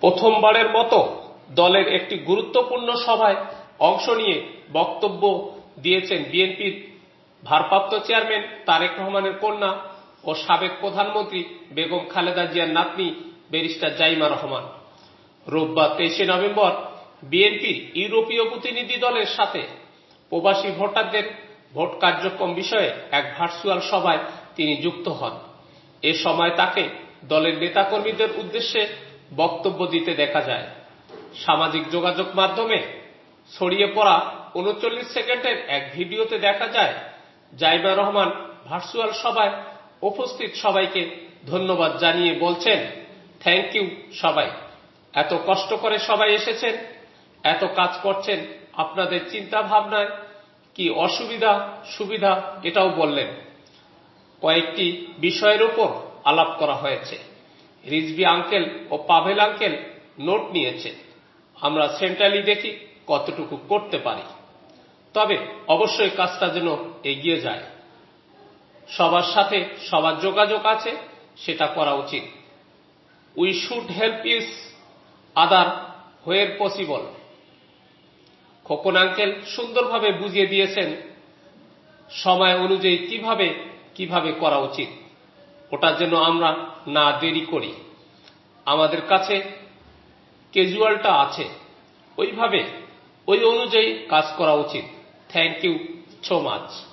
প্রথমবারের মতো দলের একটি গুরুত্বপূর্ণ সভায় অংশ নিয়ে বক্তব্য দিয়েছেন বিএনপির ভারপ্রাপ্ত চেয়ারম্যান তারেক রহমানের কন্যা ও সাবেক প্রধানমন্ত্রী বেগম খালেদা জিয়ার নাতনি ব্যারিস্টার জাইমা রহমান। রোববার তেইশে নভেম্বর বিএনপির ইউরোপীয় প্রতিনিধি দলের সাথে প্রবাসী ভোটারদের ভোট কার্যক্রম বিষয়ে এক ভার্চুয়াল সভায় তিনি যুক্ত হন। এ সময় তাকে দলের নেতাকর্মীদের উদ্দেশ্যে বক্তব্য দিতে দেখা যায়। সামাজিক যোগাযোগ মাধ্যমে ছড়িয়ে পড়া উনচল্লিশ সেকেন্ডের এক ভিডিওতে দেখা যায় জাইমা রহমান ভার্চুয়াল সভায় উপস্থিত সবাইকে ধন্যবাদ জানিয়ে বলছেন থ্যাংক ইউ সবাই। এত কষ্ট করে সবাই এসেছেন, এত কাজ করছেন আপনাদের চিন্তা ভাবনায় কি অসুবিধা, সুবিধা এটাও বললেন। কয়েকটি বিষয়ের উপর আলাপ করা হয়েছে। রিজভি আঙ্কেল ও পাভেল আঙ্কেল নোট নিয়েছে আমরা সেন্ট্রালি দেখি কতটুকু করতে পারি। তবে অবশ্যই কাজটা যেন এগিয়ে যায়। সবার সাথে সবার যোগাযোগ আছে, সেটা করা উচিত। We should help each other where possible Khokon uncle সুন্দরভাবে বুঝিয়ে দিয়েছেন সময় অনুযায়ী কীভাবে কীভাবে করা উচিত। ওটার জন্য আমরা না দেরি করি। আমাদের কাছে ক্যাজুয়ালটা আছে। ওইভাবে, ওই অনুযায়ী কাজ করা উচিত। Thank you so much